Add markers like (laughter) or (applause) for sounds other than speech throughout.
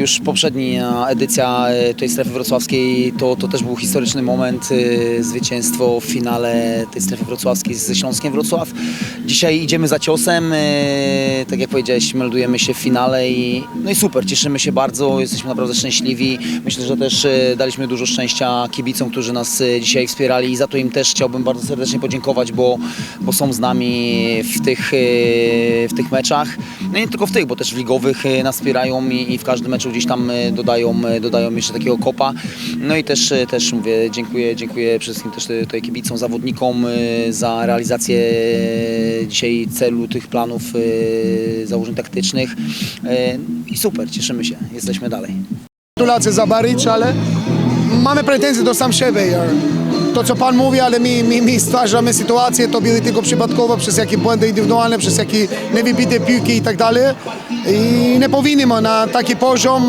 Już poprzednia edycja e, tej strefy wrocławskiej to, to też był historyczny moment, e, zwycięstwo w finale tej strefy wrocławskiej ze Śląskiem Wrocław. Dzisiaj idziemy za ciosem, e, tak jak powiedziałeś, meldujemy się w finale i, no i super, cieszymy się bardzo, jesteśmy naprawdę szczęśliwi. Myślę, że też daliśmy dużo szczęścia kibicom, którzy nas dzisiaj wspierali i za to im też chciałbym bardzo serdecznie podziękować, bo, bo są z nami w tych, w tych meczach. No nie tylko w tych, bo też w ligowych nas wspierają i, i w każdym meczu gdzieś tam e, dodają, e, dodają jeszcze takiego kopa. No i też, e, też mówię, dziękuję, dziękuję wszystkim też tutaj kibicom, zawodnikom za realizację dzisiaj celu tych planów, założeń taktycznych. I super, cieszymy się, jesteśmy dalej. Gratulacje za Baric, ale mamy pretensje do sam siebie. To co pan mówi, ale my, my, my stwarzamy sytuację, to były tylko przypadkowo, przez jakie błędy indywidualne, przez jakie niewybite piłki i tak dalej. I nie powinniśmy na taki poziom,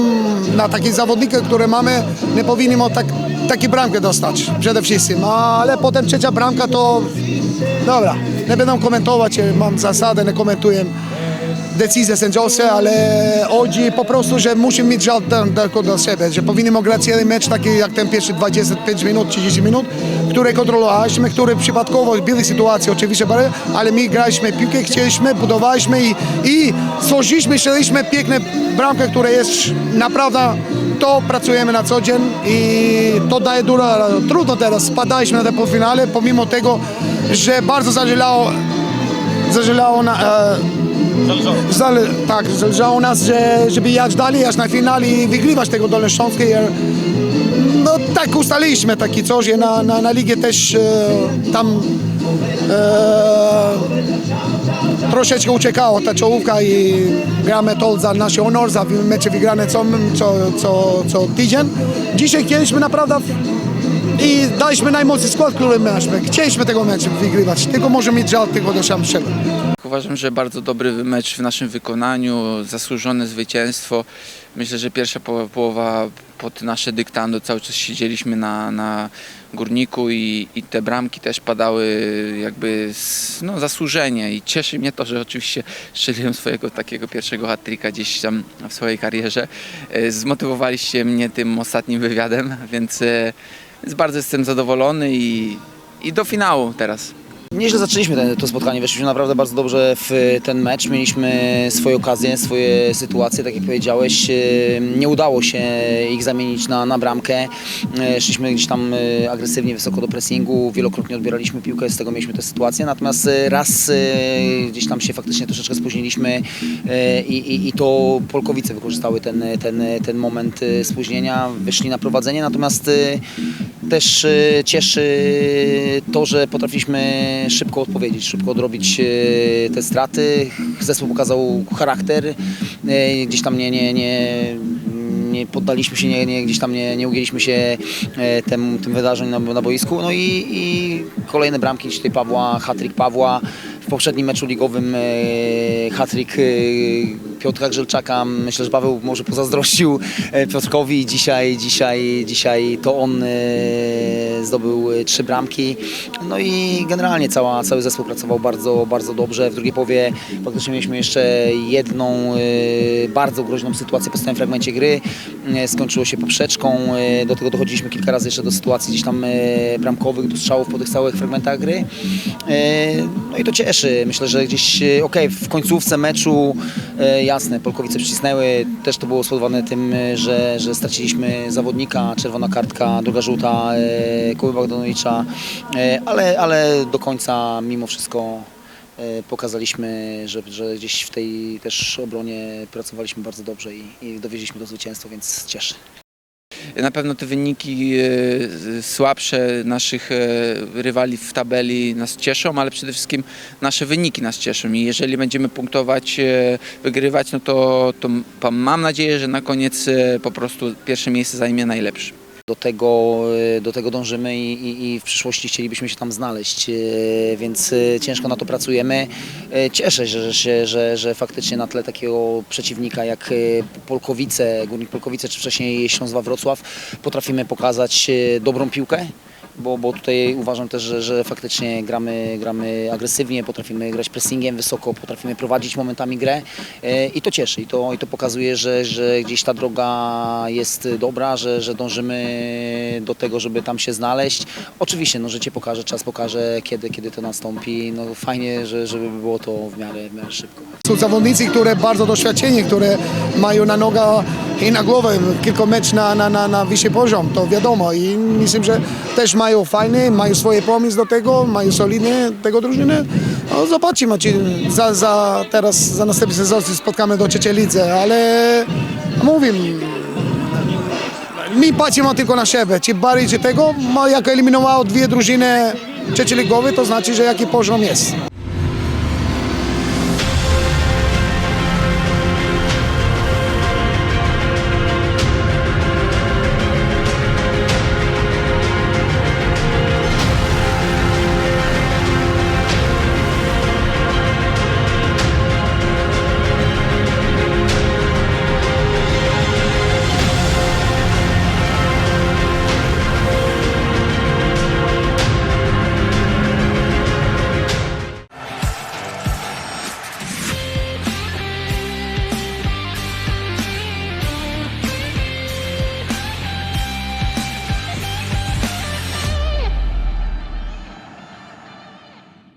na takie zawodniki, które mamy, nie powinniśmy tak, takie bramkę dostać przede wszystkim. Ale potem trzecia bramka to, dobra, nie będę komentować, mam zasadę, nie komentuję decyzje sędziowskie, ale chodzi po prostu, że musimy mieć żal tylko do siebie, że powinniśmy grać cały mecz taki jak ten pierwszy 25 minut, 30 minut, które kontrolowaliśmy, które przypadkowo były sytuacje oczywiście, ale- my graliśmy piłkę, chcieliśmy, budowaliśmy i, i stworzyliśmy, strzeliśmy piękne bramkę, która jest naprawdę, to pracujemy na co dzień i to daje dużo, trudno teraz, spadaliśmy na te półfinale, pomimo tego, że bardzo zależało, zależało na, e, Zale, tak, zależało nas, że, żeby jechać dalej, aż na finał i wygrywać tego Dolne Śląskie. No tak ustaliliśmy taki coś, na, na, na ligę też e, tam e, troszeczkę uciekało ta czołówka i gramy to za nasz honor, za mecze wygrane co, co, co, co tydzień. Dzisiaj chcieliśmy naprawdę i daliśmy najmocniejszy skład, który mieliśmy. Chcieliśmy tego meczu wygrywać, tylko może mieć żal tylko do siebie. Uważam, że bardzo dobry mecz w naszym wykonaniu, zasłużone zwycięstwo. Myślę, że pierwsza po- połowa pod nasze dyktando cały czas siedzieliśmy na, na górniku i, i te bramki też padały jakby no, zasłużenie i cieszy mnie to, że oczywiście strzeliłem swojego takiego pierwszego hat-tricka gdzieś tam w swojej karierze. E, Zmotywowaliście mnie tym ostatnim wywiadem, (laughs) więc, e, więc bardzo jestem zadowolony i, i do finału teraz. Nieźle zaczęliśmy ten, to spotkanie, weszliśmy naprawdę bardzo dobrze w ten mecz, mieliśmy swoje okazje, swoje sytuacje, tak jak powiedziałeś, e, nie udało się ich zamienić na, na bramkę, E, szliśmy gdzieś tam e, agresywnie, wysoko do pressingu, wielokrotnie odbieraliśmy piłkę, z tego mieliśmy tę sytuację, natomiast e, raz e, gdzieś tam się faktycznie troszeczkę spóźniliśmy e, i, i, i to Polkowice wykorzystały ten, ten, ten moment e, spóźnienia, wyszli na prowadzenie, natomiast e, też e, cieszy to, że potrafiliśmy szybko odpowiedzieć, szybko odrobić e, te straty. Zespół pokazał charakter, e, gdzieś tam nie, nie, nie, nie poddaliśmy się, nie, nie, gdzieś tam nie, nie ugięliśmy się tym, tym wydarzeń na, na boisku. No i, i kolejne bramki dzisiaj Pawła, hatryk Pawła. W poprzednim meczu ligowym hatryk Piotra Grzelczaka. Myślę, że Paweł może pozazdrościł e, Piotrkowi. Dzisiaj, dzisiaj, dzisiaj to on e, zdobył e, trzy bramki. No i generalnie cała, cały zespół pracował bardzo, bardzo dobrze. W drugiej połowie faktycznie mieliśmy jeszcze jedną bardzo groźną sytuację po stałym fragmencie gry. Skończyło się poprzeczką. Do tego dochodziliśmy kilka razy jeszcze do sytuacji gdzieś tam bramkowych, do strzałów po tych całych fragmentach gry. No i to cieszy. Myślę, że gdzieś, okej, w końcówce meczu jasne, Polkowice przycisnęły. Też to było spowodowane tym, e, że, że straciliśmy zawodnika, czerwona kartka, druga żółta, e, Kuby Bogdanowicza, e, ale, ale do końca mimo wszystko pokazaliśmy, że, że gdzieś w tej też obronie pracowaliśmy bardzo dobrze i, i dowieźliśmy do zwycięstwa, więc cieszy. Na pewno te wyniki e, słabsze naszych e, rywali w tabeli nas cieszą, ale przede wszystkim nasze wyniki nas cieszą i jeżeli będziemy punktować, e, wygrywać, no to, to mam nadzieję, że na koniec po prostu pierwsze miejsce zajmie najlepszy. Do tego, e, do tego dążymy i, i, i w przyszłości chcielibyśmy się tam znaleźć, e, więc e, ciężko na to pracujemy. Cieszę się, że, że, że faktycznie na tle takiego przeciwnika jak Polkowice, Górnik Polkowice czy wcześniej Ślązwa Wrocław potrafimy pokazać dobrą piłkę bo, bo tutaj uważam też, że, że faktycznie gramy, gramy agresywnie, potrafimy grać pressingiem wysoko, potrafimy prowadzić momentami grę e, i to cieszy i to, i to pokazuje, że, że gdzieś ta droga jest dobra, że, że dążymy do tego, żeby tam się znaleźć. Oczywiście, no życie pokaże, czas pokaże, kiedy, kiedy to nastąpi. No fajnie, że, żeby było to w miarę, w miarę szybko. Są zawodnicy, które bardzo doświadczeni, które mają na nogę i na głowę kilka mecz na, na, na, na wyższy poziom, to wiadomo i myślę, że też mają fajne, mają swoje pomysł do tego, mają solidne tego drużyny. No, zobaczymy, czy za, za teraz, za następny sezon spotkamy do trzeciej lidze, ale mówię, my patrzymy tylko na siebie, czy bardziej czy tego, jak eliminowało dwie drużyny trzecioligowe, to znaczy, że jaki poziom jest.